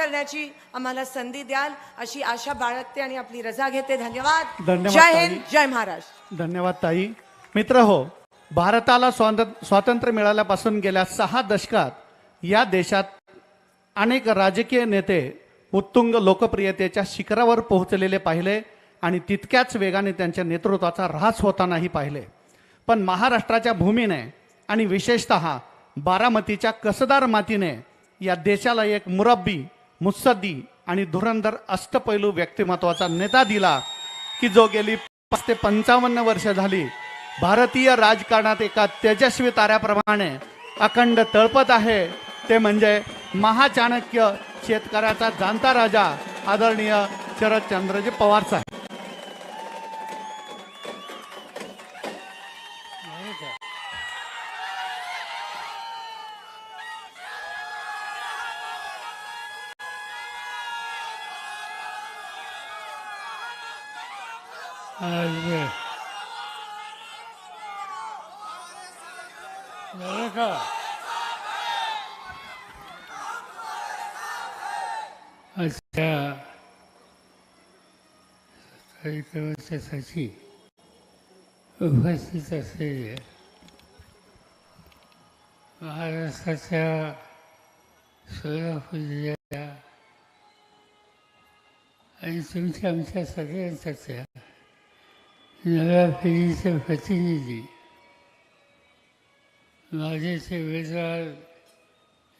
करण्याची आम्हाला संधी द्याल अशी आशा बाळगते आणि आपली रजा घेते. धन्यवाद. धन्यवाद, जय ताई. हिंद जय महाराष्ट्र. धन्यवाद ताई. मित्र हो भारताला स्वातंत्र्य स्वातंत्र्य मिळाल्यापासून गेल्या सहा दशकात या देशात अनेक राजकीय नेते उत्तुंग लोकप्रियतेच्या शिखरावर पोहोचलेले पाहिले आणि तितक्याच वेगाने त्यांच्या नेतृत्वाचा ऱ्हास होतानाही पाहिले. पण महाराष्ट्राच्या भूमीने आणि विशेषत बारामतीच्या कसदार मातीने या देशाला एक मुरब्बी मुत्सद्दी आणि धुरंधर अष्टपैलू व्यक्तिमत्वाचा नेता दिला की जो गेली पाच ते पंचावन्न वर्ष झाली भारतीय राजकारणात एका तेजस्वी ताऱ्याप्रमाणे अखंड तळपत आहे. ते म्हणजे महाचाणक्य शेतकऱ्याचा जाणता राजा आदरणीय शरदचंद्रजी पवार साहेब आज झालं का अच्छा कार्यक्रमाच्यासाठी उपस्थित असलेले महाराष्ट्राच्या सोलापूर जिल्ह्याच्या आणि तुमच्या आमच्या सगळ्यांच्या नव्या पिढीचे प्रतिनिधी माझे उमेदवार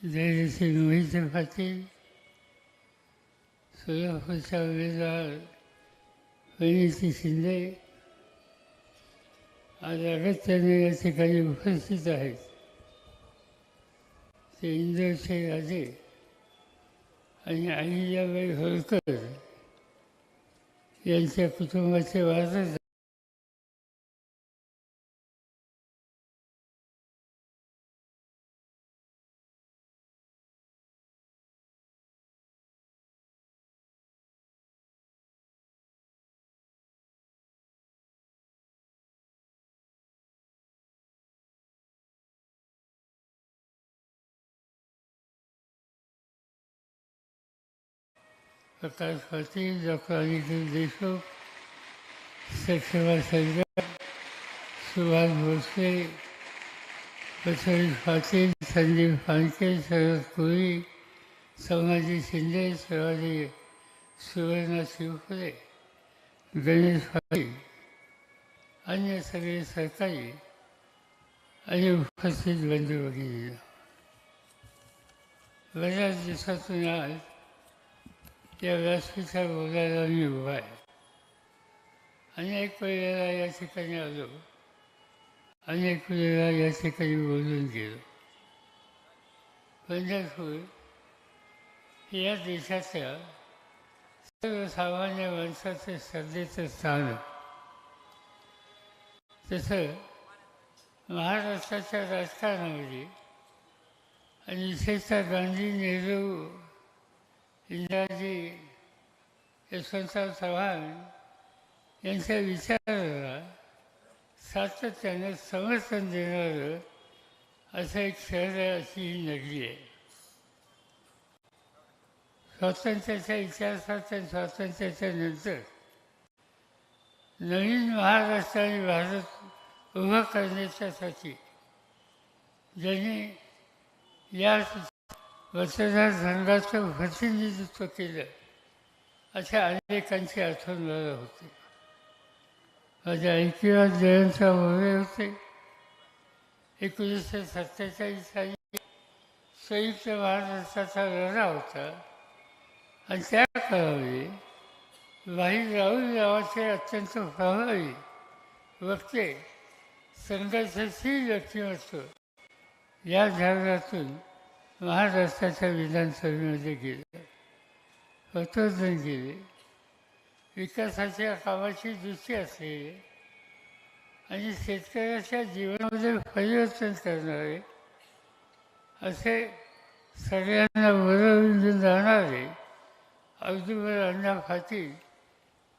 जयश्री मोहिते पाटील सोलापूरच्या उमेदवार वनिती शिंदे आज अगत्याने या ठिकाणी उपस्थित आहेत ते इंदोरचे राजे आणि अहिल्याबाई होळकर यांच्या कुटुंबाचे वारस प्रकाश पाटील डॉक्टर अनिल देशमुख सक्षमा सलगर सुभाष भोसले बसवराज पाटील संदीप फांके शरद कोळी संभाजी शिंदे शिवाजी सुवर्णा शिवपुरे गणेश पाटील अन्य सगळे सरकारी आणि उपस्थित बंधू भगिनी बऱ्याच दिवसातून आज या व्यासपीठावर बोलायला मी उभा आहे अनेक वेळेला या ठिकाणी आलो अनेक वेळेला या ठिकाणी बोलून गेलो पंढरपूर या देशाच्या सर्वसामान्य माणसाचं श्रद्धेचं स्थान तसं महाराष्ट्राच्या राजकारणामध्ये आणि विशेषतः गांधी नेहरू इंदिराजी यशवंतराव चव्हाण यांच्या विचाराला सातत्यानं समर्थन देणारं असं एक शहर आहे अशी ही नगरी आहे. स्वातंत्र्याच्या इतिहासात आणि स्वातंत्र्याच्या नंतर नवीन महाराष्ट्र आणि भारत उभा करण्याच्यासाठी ज्यांनी या मतदार संघाचं प्रतिनिधित्व केलं अशा अनेकांची आठवण मला होती. माझ्या ऐकिवात जयंतराव मोरे होते. एकोणीसशे सत्तेचाळीस साली संयुक्त महाराष्ट्राचा लढा होता आणि त्या काळामध्ये भाई राहुल नावाचे अत्यंत प्रभावी वक्ते संघर्षशील व्यक्तिमत्व या झाडातून महाराष्ट्राच्या विधानसभेमध्ये गेलं. पतोधन गेले. विकासाच्या कामाची दृष्टी असलेले आणि शेतकऱ्याच्या जीवनामध्ये परिवर्तन करणारे असे सगळ्यांना बरोबर घेऊन जाणारे अगदीवर अण्णा पाटील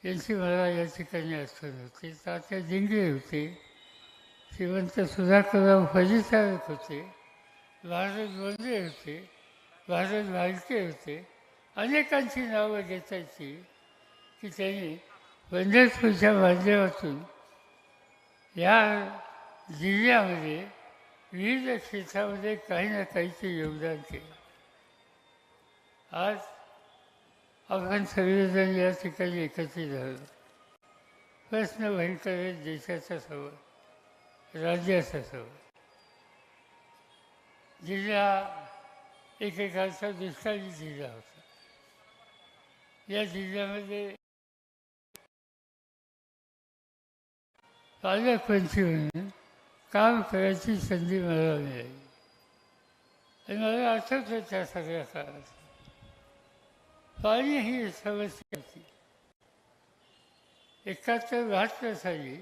यांची मला या ठिकाणी आठवण होते. तात्या जिंगे होते. श्रीमंत सुधाकरराव फलितारक होते. भारत वंदे होते भारत भालके होते. अनेकांची नावं घेतायची की त्यांनी पंढरपूरच्या माध्यमातून या जिल्ह्यामध्ये विविध क्षेत्रामध्ये काही ना काहीचे योगदान केलं. आज आपण सगळेजण या ठिकाणी एकत्रित झालो प्रश्न भयंकर देशाचा समोर राज्याचा समोर जिल्हा एकेकाळचा दुष्काळी जिल्हा होता या जिल्ह्यामध्ये पालकमंत्री म्हणून काम करायची संधी मला मिळाली आणि मला आठवतं त्या सगळ्या काळात पाणी ही समस्या होती एकाहत्तर बहात्तर साली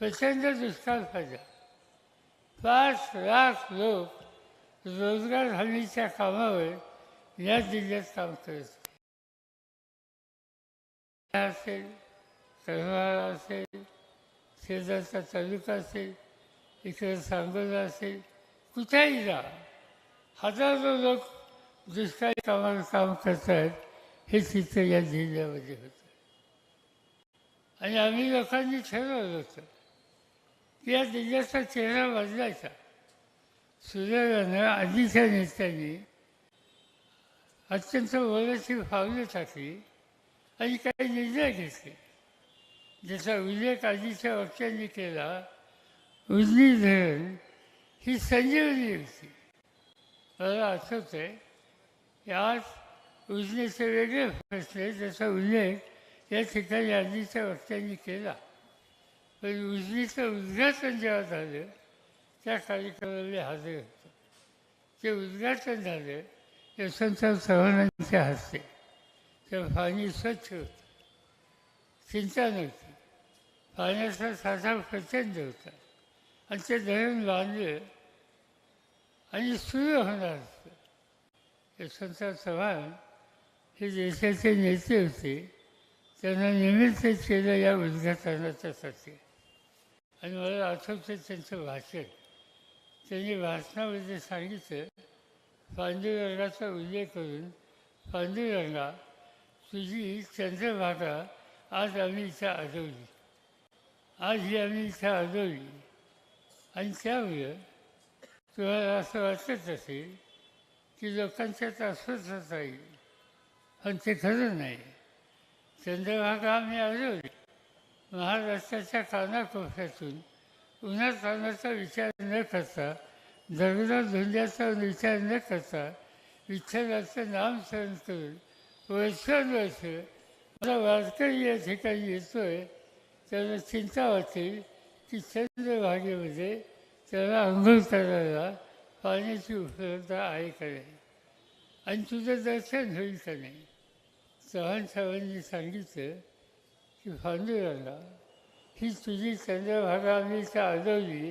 प्रचंड दुष्काळ पडला पाच लाख लोक रोजगार हमीच्या कामावर या जिल्ह्यात काम करत असेल करमाळा असेल शेजारचा तालुका असेल इकडे सांगोला असेल कुठेही जा. हजारो लोक दुष्काळी कामावर काम करतात हे चित्र या जिल्ह्यामध्ये होतं. आणि आम्ही लोकांनी ठरवलं होतं की या जिल्ह्याचा चेहरा बदलायचा. सुदैवानं आधीच्या नेत्यांनी अत्यंत वरची पावलं टाकली आणि काही निर्णय घेतले. ज्याचा उल्लेख आधीच्या वक्त्यांनी केला उजनी धरण ही संजीवनी होती. मला आठवत आहे यात आज उजनीचे वेगळे फसले जसा ज्याचा उल्लेख या ठिकाणी आधीच्या वक्त्यांनी केला. पण उजनीचं उद्घाटन जेव्हा झालं त्या कार्यक्रमाला हजर होतो. ते उद्घाटन झालं यशवंतराव चव्हाणांच्या हस्ते. तर पाणी स्वच्छ होतं. चिंता नव्हती. पाण्याचा साठा प्रचंड होता. आणि ते धरण बांधलं आणि सुरू होणार होतं. यशवंतराव चव्हाण हे देशाचे नेते होते. त्यांना निमित्त केलं या उद्घाटनाच्यासाठी आणि मला आठवतं त्यांचं भाषण. त्यांनी भाषणामध्ये सांगितलं पांडुरंगाचा उल्लेख करून पांडुरंगा तुझी चंद्रभागा आज आम्ही इथं आदवली आज ही आम्ही इथं आदवली आणि त्यामुळं तुम्हाला असं वाटत असेल की लोकांच्यात अस्वस्थता येईल पण ते खरं नाही. चंद्रभागा आम्ही आदवली महाराष्ट्राच्या कानाकोपऱ्यातून उन्हा तानाचा विचार न करता दगडा धुंद्याचा विचार न करता विठ्ठलाचं नाम स्मरण करून वर्षानुवर्ष मला वारकरी या ठिकाणी येतोय त्याला चिंता वाटेल की चंद्रभागेमध्ये त्याला अंघोळ करायला पाण्याची उपलब्धता आहे का नाही? आणि तुझं दर्शन होईल का नाही? चव्हाण साहेबांनी सांगितलं की पांडुरंगा ही तुझी चंद्रभागा आम्ही इथं आदवली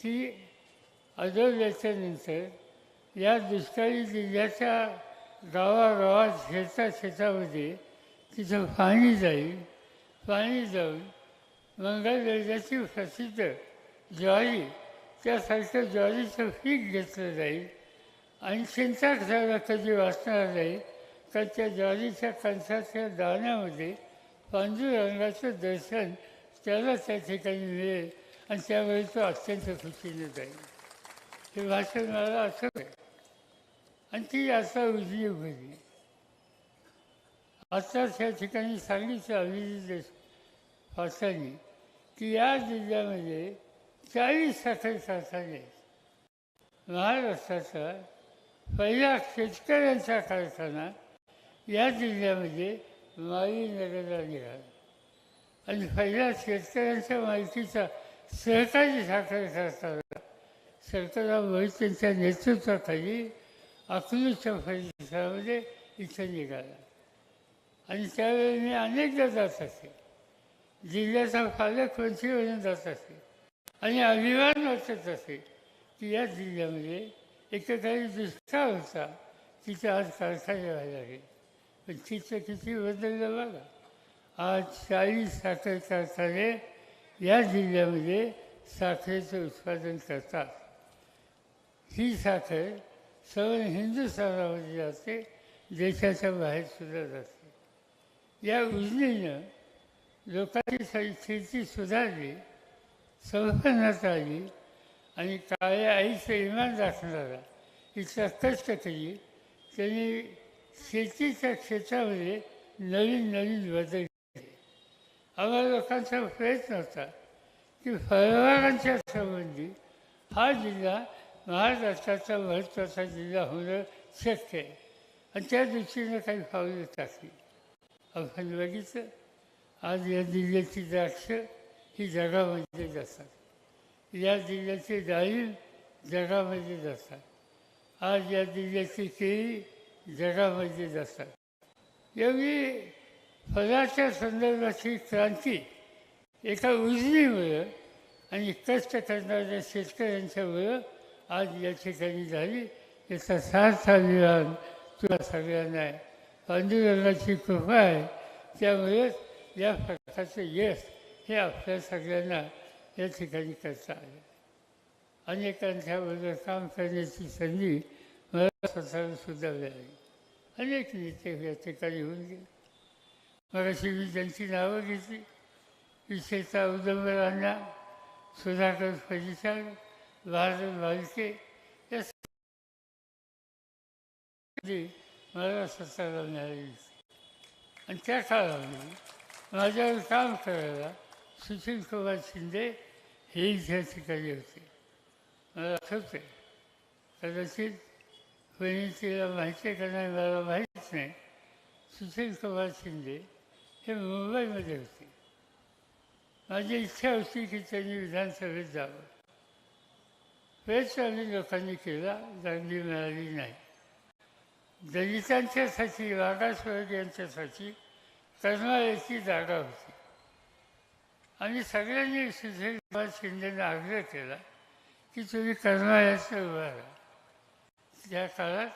ती आदवल्याच्यानंतर या दुष्काळी जिल्ह्याच्या गावागावात शेता शेतामध्ये तिथं पाणी जाईल. पाणी जाऊन मंगळवेल्याची प्रसिद्ध ज्वारी त्यासारखं ज्वारीचं पीक घेतलं जाईल. आणि चिंता करायला कधी वाचणार नाही तर त्या ज्वारीच्या कणसाच्या दाण्यामध्ये पांडुरंगाचं दर्शन त्याला त्या ठिकाणी मिळेल आणि त्यावेळी तो अत्यंत खुशीने जाईल हे भाषण मला असं आहे आणि ती आता उजवी उघडली आता त्या ठिकाणी सांगितलं अभिजित देश पासांनी की या जिल्ह्यामध्ये चाळीस साखर कारखाने आहेत. महाराष्ट्राचा पहिला शेतकऱ्यांचा कारखाना या जिल्ह्यामध्ये माळी नगरला निघाला. आणि पहिला शेतकऱ्यांच्या मालकीचा सहकारी साखर कारखाना सरकाराम त्यांच्या नेतृत्वाखाली अकलूच्या परिसरामध्ये इथं निघाला. आणि त्यावेळी मी अनेकदा जात असे. जिल्ह्याचा पालकमंत्री म्हणून जात असे. आणि अभिमान वाटत असे की या जिल्ह्यामध्ये एकेकाळी दुष्काळ होता तिथे आज कारखाने व्हायला लागले. पण तिथं किती बदललं बघा आज चाळीस साखर कारखाने या जिल्ह्यामध्ये साखरेचं उत्पादन करतात. ही साखर सवय हिंदुस्थानामध्ये जाते देशाच्या बाहेर सुद्धा जाते. या योजनेनं लोकांची शेती सुधारली संपन्नता आली आणि काळ्या आईचं इमान दाखणारा इतका कष्ट केली त्यांनी शेतीच्या क्षेत्रामध्ये नवीन नवीन बदल आम्हाला लोकांचा प्रयत्न होता की फळबागांच्या संबंधी हा जिल्हा महाराष्ट्राचा महत्त्वाचा जिल्हा होणं शक्य आहे. आणि त्या दृष्टीनं काही पावलं टाकली. आपण बघितलं. आज या जिल्ह्याची द्राक्ष ही जगामध्ये जातात. या जिल्ह्याची डाळी जगामध्ये जातात. आज या जिल्ह्याची केळी जगामध्ये जातात. एवढी फळाच्या संदर्भाची क्रांती एका उजनीमुळं आणि कष्ट करणाऱ्या शेतकऱ्यांच्यामुळं आज या ठिकाणी झाली. याचा सार्थ अभिमान तुला सगळ्यांना आहे. पांडुरंगाची कृपा आहे. त्यामुळेच या प्रकारचं यश हे आपल्या सगळ्यांना या ठिकाणी करता आलं. अनेकांच्याबरोबर काम करण्याची संधी मला स्वतःला सुद्धा मिळाली. अनेक नेते या ठिकाणी होऊन गेले. मगाशी मी त्यांची नावं घेतली. विशेषतः उदंबरांना सुधाकर परिचार भारत भालके या मला स्वतःला मिळाली आणि त्या काळामध्ये माझ्यावर काम करायला सुशील कुमार शिंदे हे त्या ठिकाणी होते. मला आठवते कदाचित कोणी तिला माहिती आहे का नाही मला माहीत नाही. सुशील कुमार शिंदे हे मुंबईमध्ये होते. माझी इच्छा होती की त्यांनी विधानसभेत जावं. प्रयत्न आम्ही लोकांनी केला चांगली मिळाली नाही. दलितांच्यासाठी मागासवर्गीयांच्यासाठी करणाऱ्याची जागा होती. आणि सगळ्यांनी सुधीर कुमार शिंदेने आग्रह केला की तुम्ही करणाऱ्याचं उभा राहा त्या काळात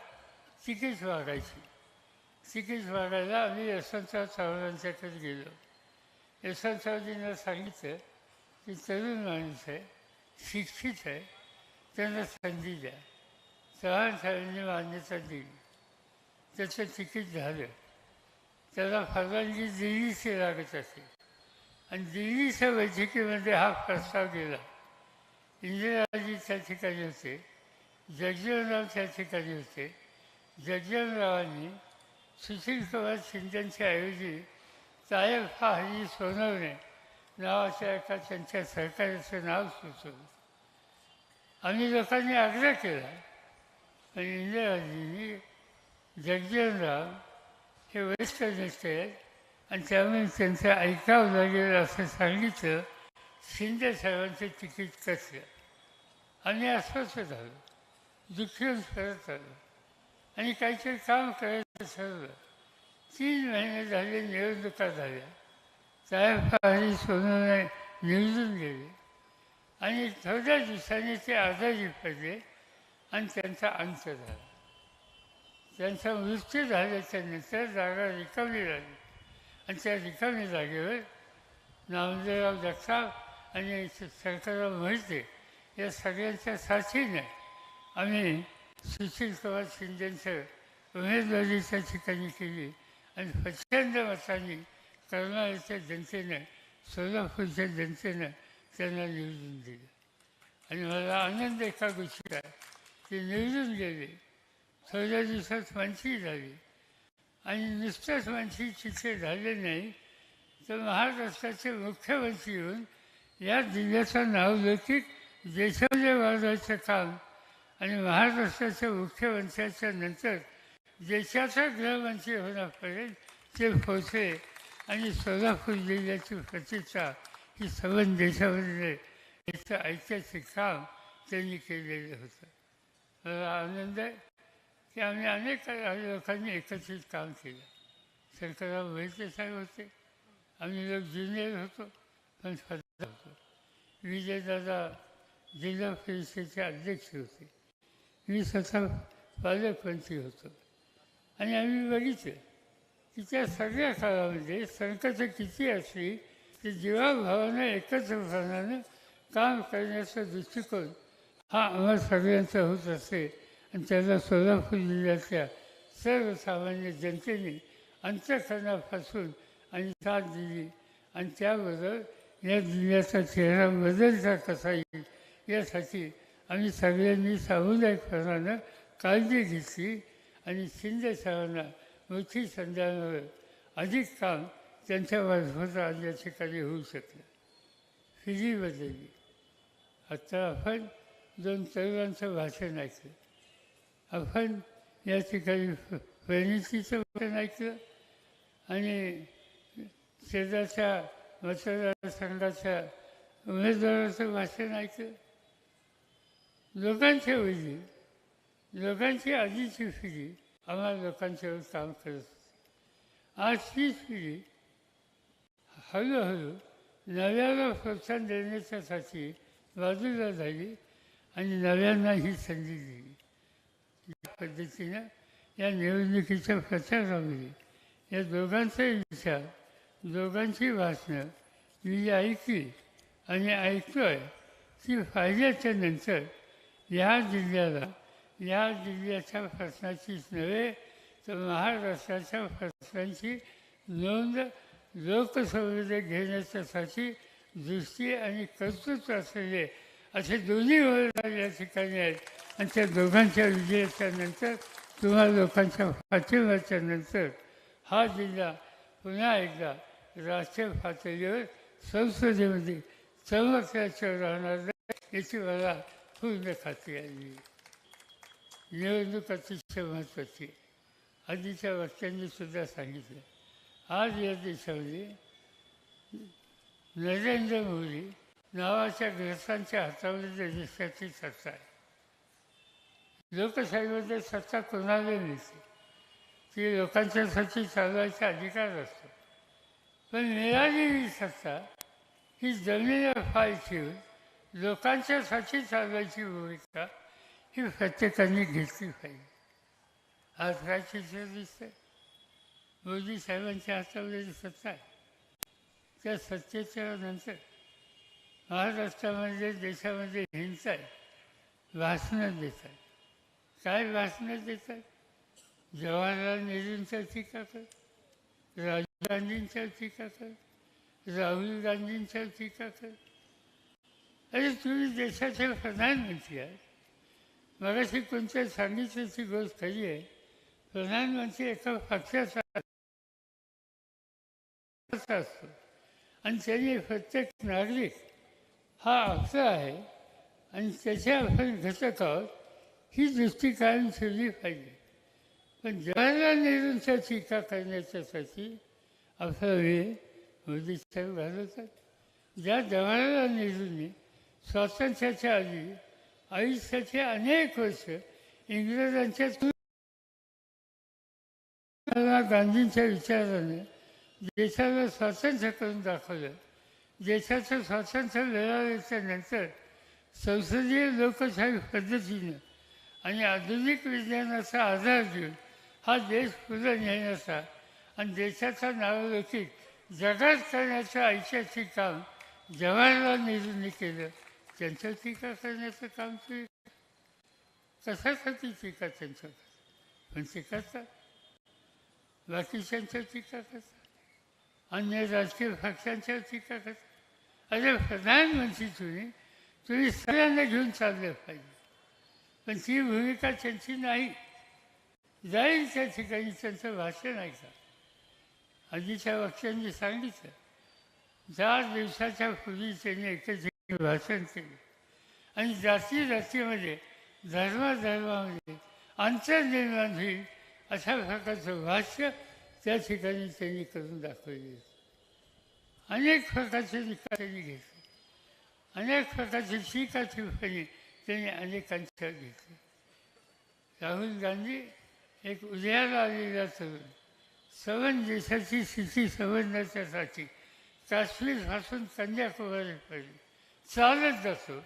तिकीट वागायची तिकीट मागायला आम्ही यशवंतराव चव्हाणांच्याकडे गेलो. यशवंतरावजींना सांगितलं की तरुण माणूस आहे शिक्षित आहे त्यांना संधी द्या. चव्हाण साहेबांनी मान्यता दिली. त्याचं तिकीट झालं. त्याला परवानगी दिल्लीची लागत असे. आणि दिल्लीच्या बैठकीमध्ये हा प्रस्ताव गेला. इंदिराजी त्या ठिकाणी होते जगजीवनराव त्या ठिकाणी होते. जगजीवनरावांनी सुशील कुमार सिंचनच्या ऐवजी साहेब हा हरी सोनवणे नावाच्या एका त्यांच्या सहकार्याचं नाव सुचवलं. आम्ही लोकांनी आग्रह केला पण इंदिराजींनी जगजीवनराव हे वरिष्ठ नेते आहेत आणि त्यामुळे त्यांचं ऐकावं लागेल असं सांगितलं शिंदे साहेबांचं तिकीट कसलं आम्ही अस्वस्थ झालो दुःखी परत आलो. आणि काहीतरी काम करायचं ठरलं तीन महिने झाले निवडणुका झाल्या साहेब हरी सोनवणे निवडून गेले. आणि थोड्या दिवसांनी ते आजारी पडले आणि त्यांचा अंत झाला. त्यांचा मृत्यू झाल्याच्यानंतर जागा रिकामी झाली आणि त्या रिकामी जागेवर नामदेवराव जगताप आणि शंकरराव मोहिते या सगळ्यांच्या साथीने आम्ही सुशील कुमार शिंदेचं उमेदवारीच्या ठिकाणी केली आणि प्रचंड मतांनी करणाऱ्याच्या जनतेनं सोलापूरच्या जनतेनं त्यांना निवडून दिलं. आणि मला आनंद एका गोष्टीचा आहे ते निवडून गेले. थोड्या दिवसात मानसी झाली. आणि नुसतंच मानसी तिथे झाले नाही तर महाराष्ट्राचे मुख्यमंत्री येऊन या जिल्ह्याचं नाव नावलौकिक देशामध्ये वाढवायचं काम आणि महाराष्ट्राच्या मुख्यमंत्र्याच्या नंतर देशाचा गृहमंत्री होण्यापर्यंत ते पोचले आणि सोलापूर जिल्ह्याची प्रतिष्ठा ही सबंध देशामध्ये याचं ऐतिहासिक काम त्यांनी केलेलं होतं. मला आनंद आहे की आम्ही अनेक लोकांनी एकत्रित काम केलं. शंकरराव मोहिते साहेब होते. आम्ही लोक ज्युनियर होतो पण स्वतः होतो. विजयदादा जिल्हा परिषदेचे अध्यक्ष होते. मी स्वतः पालकमंत्री होतो. आणि आम्ही बघितलं. की त्या सगळ्या काळामध्ये संकट किती असली की जीवाभावानं एकत्रपणानं काम करण्याचा दृष्टिकोन हा आम्हा सगळ्यांचा होत असे. आणि त्याला सोलापूर जिल्ह्यातल्या सर्वसामान्य जनतेने अंतःकरणापासून आणि साथ दिली. आणि त्याबरोबर या जिल्ह्याचा चेहरा बदलता कसा येईल यासाठी आम्ही सगळ्यांनी सामुदायिकपणानं काळजी घेतली. आणि शिंदे सरांना मोठी संध्यामुळे अधिक काम त्यांच्या मार्फत या ठिकाणी होऊ शकलं. फिजी बदलली आता आपण दोन तरुणांचं भाषण ऐकलं. आपण या ठिकाणी फर्निचीचं भाषण ऐकलं आणि शेजारच्या मतदारसंघाच्या उमेदवाराचं भाषण ऐकलं. लोकांच्या वैली लोकांची आधीची पिढी आम्हाला लोकांच्यावर काम करत होती. आज तीच पिढी हळूहळू नव्याला प्रोत्साहन देण्याच्यासाठी बाजूला झाली आणि नव्यांना ही संधी दिली. या पद्धतीनं या निवडणुकीच्या प्रचारामध्ये या दोघांचाही विचार दोघांची भाषणं मी ऐकली आणि ऐकतोय की फायद्याच्या नंतर या जिल्ह्याला या जिल्ह्याच्या प्रश्नाचीच नव्हे तर महाराष्ट्राच्या प्रश्नांची नोंद लोकसभेमध्ये घेण्याच्यासाठी दृष्टी आणि कर्तृत्व असलेले असे दोन्ही वडील या ठिकाणी आहेत. आणि त्या दोघांच्या विजयाच्या नंतर किंवा लोकांच्या पाठिंब्याच्या नंतर हा जिल्हा पुन्हा एकदा राष्ट्रीय पातळीवर संसदेमध्ये चमकल्याचं राहणार याची मला पूर्ण खात्री आली निवडणूक अतिशय महत्त्वाची आधीच्या वक्त्यांनी सुद्धा सांगितलं. आज या देशामध्ये नरेंद्र मोदी नावाच्या ग्रस्तांच्या हातामध्ये देशाची सत्ता आहे. लोकशाहीमध्ये सत्ता कोणाला मिळते? ती लोकांच्यासाठी चालवायचा अधिकार असतो. पण मिळालेली सत्ता ही जमिनीवर फाय ठेवून लोकांच्यासाठी चालवायची भूमिका ही प्रत्येकाने घेतली पाहिजे. आज काय चित्र दिसतंय. मोदी साहेबांच्या हातावलेली सत्ता आहे त्या सत्तेच्या नंतर महाराष्ट्रामध्ये देशामध्ये हिंसा आहे भाषणं देतात काय भाषणं देतात जवाहरलाल नेहरूंच्या टीका कर राजीव गांधींच्या टीका कर राहुल गांधींच्या टीका कर अरे तुम्ही देशाचे प्रधानमंत्री आहे मगाशी कोणत्या सांगितल्याची गोष्ट खरी आहे. प्रधानमंत्री एका पक्षाचा असतो. आणि त्यांनी प्रत्येक नागरिक हा आपला आहे. आणि त्याच्या आपण घटक आहोत ही दृष्टी कायम ठेवली पाहिजे. पण जवाहरलाल नेहरूंच्या टीका करण्याच्यासाठी आपला वेळ मोदी साहेब घालवतात. ज्या जवाहरलाल नेहरूंनी स्वातंत्र्याच्या आधी आयुष्याचे अनेक वर्ष इंग्रजांच्या गांधींच्या विचाराने देशाला स्वातंत्र्य करून दाखवलं. देशाचं स्वातंत्र्य मिळाल्याच्या नंतर संसदीय लोकशाही पद्धतीनं आणि आधुनिक विज्ञानाचा आधार घेऊन हा देश पुढे नेण्याचा आणि देशाचा नावलौकिक जगात करण्याचं ऐतिहासिक काम जवाहरलाल नेहरूंनी केलं. त्यांच्या टीका करण्याचं काम ते कशासाठी टीका त्यांच्या पण ते करतात. बाकीच्यांच्या टीका करतात. अन्य राजकीय पक्षांच्या टीका करतात. अरे प्रधानमंत्री तुम्ही तुम्ही सगळ्यांना घेऊन चाललं पाहिजे. पण ती भूमिका त्यांची नाही. जाईल त्या ठिकाणी त्यांचं भाषण ऐका. आधीच्या वक्त्यांनी सांगितलं चार दिवसाच्या पूर्वी त्यांनी एकच भाषण केले. आणि जाती जातीमध्ये म्हणजे धर्माधर्मामध्ये म्हणजे अंतर निर्माण होईल अशा प्रकारचं भाष्य त्या ठिकाणी त्यांनी करून दाखवले अनेक प्रकारचे निकाल त्यांनी घेतले. अनेक प्रकारची टीका टिप्पणी त्यांनी अनेकांच्या घेतली राहुल गांधी एक उदयाला आलेला तरुण सवन देशाची स्थिती समजण्याच्यासाठी काश्मीरपासून कन्याकुमारीपर्यंत चालत जातो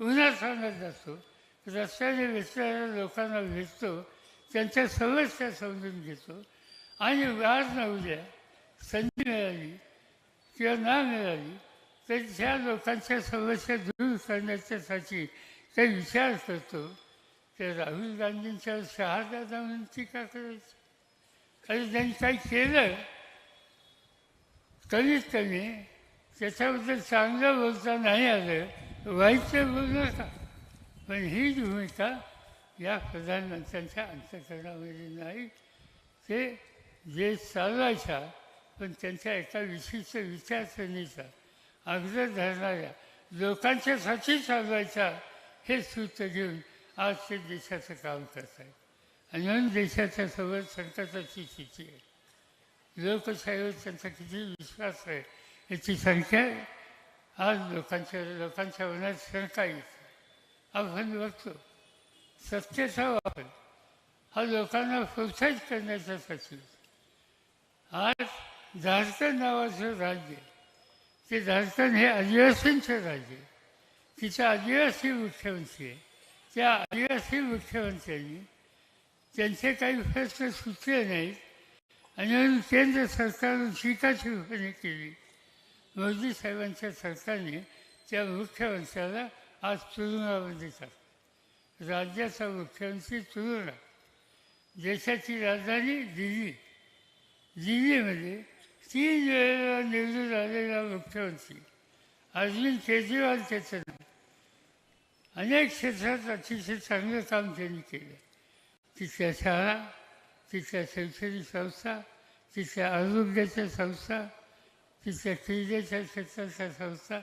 उन्हात चालत जातो रस्त्याने भेटणाऱ्या लोकांना भेटतो त्यांच्या समस्या समजून घेतो. आणि व्याज न उद्या संधी मिळाली किंवा ना मिळाली तर ज्या लोकांच्या समस्या दूर करण्याच्यासाठी ते विचार करतो ते राहुल गांधींच्या शहादादा म्हणून टीका करायची. आणि त्यांनी काही केलं कमीत कमी त्याच्याबद्दल चांगलं बोलता नाही आलं वाईटचं बोलू नका पण ही भूमिका या प्रधानमंत्र्यांच्या अंतकरणामध्ये नाही ते जे चालवायच्या पण त्यांच्या एका विशिष्ट विचारसरणीचा अग्र धरणाऱ्या लोकांच्यासाठी चालवायचा हे सूत्र घेऊन आज ते देशाचं काम करत आहेत आणि म्हणून देशाच्या सोबत संकटाची स्थिती आहे. लोकशाहीवर त्यांचा किती विश्वास आहे याची संख्या आज लोकांच्या लोकांच्या मनात शंका येते आपण बघतो सत्तेचा वापर हा लोकांना प्रोत्साहित करण्याच्यासाठी आज झारखंड नावाचं राज्य ते झारखंड हे आदिवासींचं राज्य आहे. आदिवासी मुख्यमंत्री आहे. त्या आदिवासी मुख्यमंत्र्यांनी त्यांचे काही प्रश्न सुचले नाहीत. आणि म्हणून केंद्र सरकारनं टीकाची टिप्पणी केली. मोदी साहेबांच्या सरकारने त्या मुख्यमंत्र्याला आज तुरुंगामध्ये टाकलं. राज्याचा मुख्यमंत्री तुरुंगात देशाची राजधानी दिल्ली. दिल्लीमध्ये तीन वेळेला निवडून आलेला मुख्यमंत्री. अरविंद केजरीवाल त्याचं नाव. अनेक क्षेत्रात अतिशय चांगलं काम त्यांनी केलं. तिथल्या शाळा तिथल्या शैक्षणिक संस्था तिथल्या आरोग्याच्या संस्था तिथल्या क्रीडेच्या क्षेत्राच्या संस्था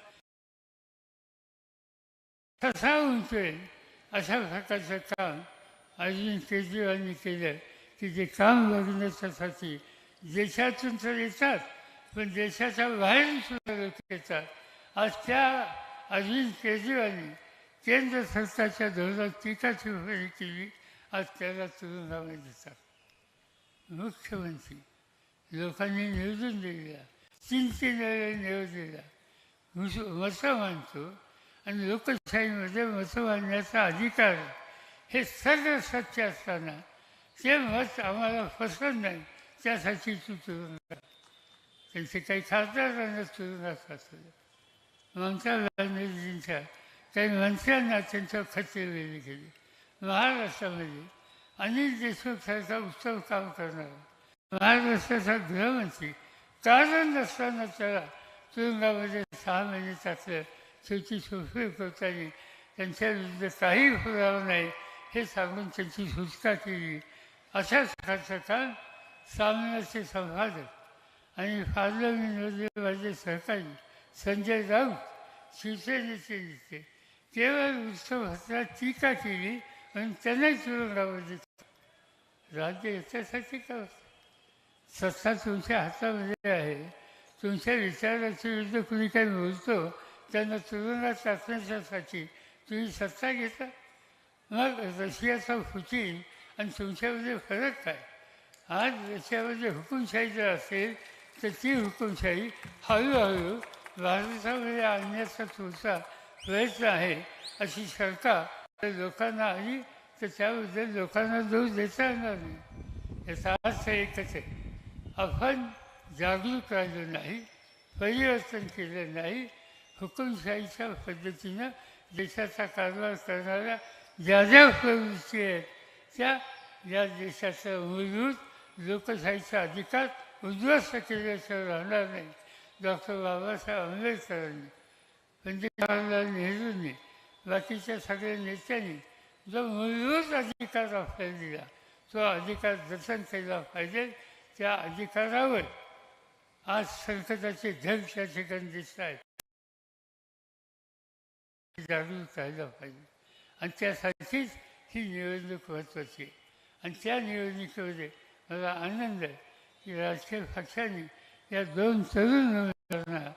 कसा उंचेल अशा प्रकारचं काम अरविंद केजरीवालनी केलं की जे काम बघण्यासाठी देशातून तर येतात पण देशाच्या बाहेरून सुद्धा लोक येतात आज त्या अरविंद केजरीवालनी केंद्र सरकारच्या धोरणात टीका टिप्पणी केली आज त्याला तुरुंगामध्ये देतात मुख्यमंत्री लोकांनी निवडून दिलेला तीन तीन वेळेला मुस मतं मानतो आणि लोकशाहीमध्ये मतं मानण्याचा अधिकार हे सर्व सत्य असताना ते मत आम्हाला पसंत नाही त्यासाठी तू तुरुंगात त्यांचे काही खासदारांना तुरुंगात असलं ममता बॅनर्जींच्या काही मंत्र्यांना त्यांच्यावर खते वेगळी केले महाराष्ट्रामध्ये अनिल देशमुखसारखा उत्सव काम करणारा. महाराष्ट्राचा गृहमंत्री कारण नसताना त्याला तुरुंगामध्ये सहा महिने टाकलं शेवटी सुटका करताना त्यांच्याविरुद्ध काही पुरावा नाही हे सांगून त्यांची सुटका केली अशा प्रकारचं काम सामन्याचे संपादक आणि पार्लमेंटमध्ये माझे सहकारी संजय राऊत शिवसेनेचे नेते केवळ उत्सवाचा टीका केली आणि त्यांनाही तुरुंगामध्ये राज्य याच्यासाठी का असतं? सत्ता तुमच्या हातामध्ये आहे. तुमच्या विचाराच्या विरुद्ध कुणी काही बोलतो त्यांना तुरुंगात टाकण्याच्यासाठी तुम्ही सत्ता घेता? मग रशियाचा फुटील आणि तुमच्यामध्ये फरक काय? आज रशियामध्ये हुकुमशाही जर असेल तर ती हुकुमशाही हळूहळू भारतामध्ये आणण्याचा तुमचा प्रयत्न आहे अशी शंका लोकांना आली तर त्याबद्दल लोकांना दोष देता येणार नाही. याचा अर्थ एकच आहे. आपण जागरूक राहिलो नाही परिवर्तन केलं नाही हुकुमशाहीच्या पद्धतीनं देशाचा कारभार करणाऱ्या ज्या ज्या प्रवृत्ती आहेत. त्या या देशाचा मूलभूत लोकशाहीचा अधिकार उद्ध्वस्त केल्याशिवाय राहणार नाही. डॉक्टर बाबासाहेब आंबेडकरांनी पंडित जवाहरलाल नेहरूंनी बाकीच्या सगळ्या नेत्यांनी जो मूलभूत अधिकार आपल्याला दिला तो अधिकार जतन केला पाहिजे. त्या अधिकारावर आज संकटाचे ढग त्या ठिकाणी दिसत आहेत जागरूक करायला पाहिजे. आणि त्यासाठीच ही निवडणूक महत्त्वाची आहे. आणि त्या निवडणुकीमध्ये मला आनंद आहे की राजकीय पक्षांनी या दोन तरुण उमेदवारांना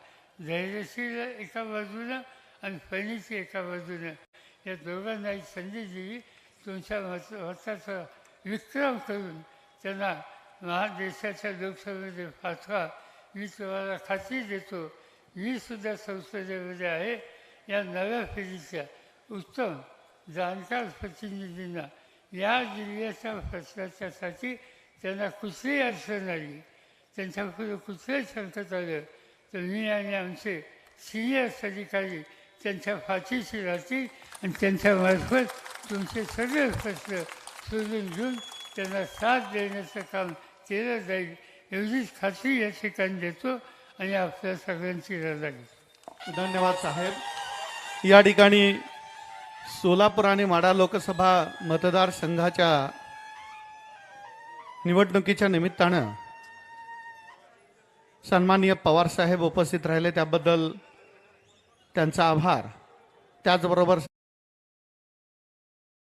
धैर्यशील एका बाजूनं आणि फणीची एका बाजूनं या दोघांनाही संधी दिली. तुमच्या मत मताचा विक्रम करून त्यांना महादेशाच्या लोकसभेमध्ये पाठवा मी तुम्हाला खात्री देतो. मी सुद्धा संसदेमध्ये आहे. या नव्या फेरीच्या उत्तम जाणकार प्रतिनिधींना या जिल्ह्याच्या प्रश्नाच्यासाठी त्यांना कुठलीही अडचण आली त्यांच्यापुढे कुठलंही संकट आलं तर मी आणि आमचे सिनियर अधिकारी त्यांच्या पाठीशी राहतील आणि त्यांच्यामार्फत तुमचे सगळे प्रश्न शोधून घेऊन त्यांना साथ देण्याचं काम केलं जाईल एवढीच खात्री या ठिकाणी देतो आणि आपल्या सगळ्यांची रजा घेतो. धन्यवाद साहेब. या ठिकाणी सोलापूर आणि माडा लोकसभा मतदारसंघाच्या निवडणुकीच्या निमित्तानं सन्माननीय पवार साहेब उपस्थित राहिले. त्याबद्दल त्यांचा आभार. त्याचबरोबर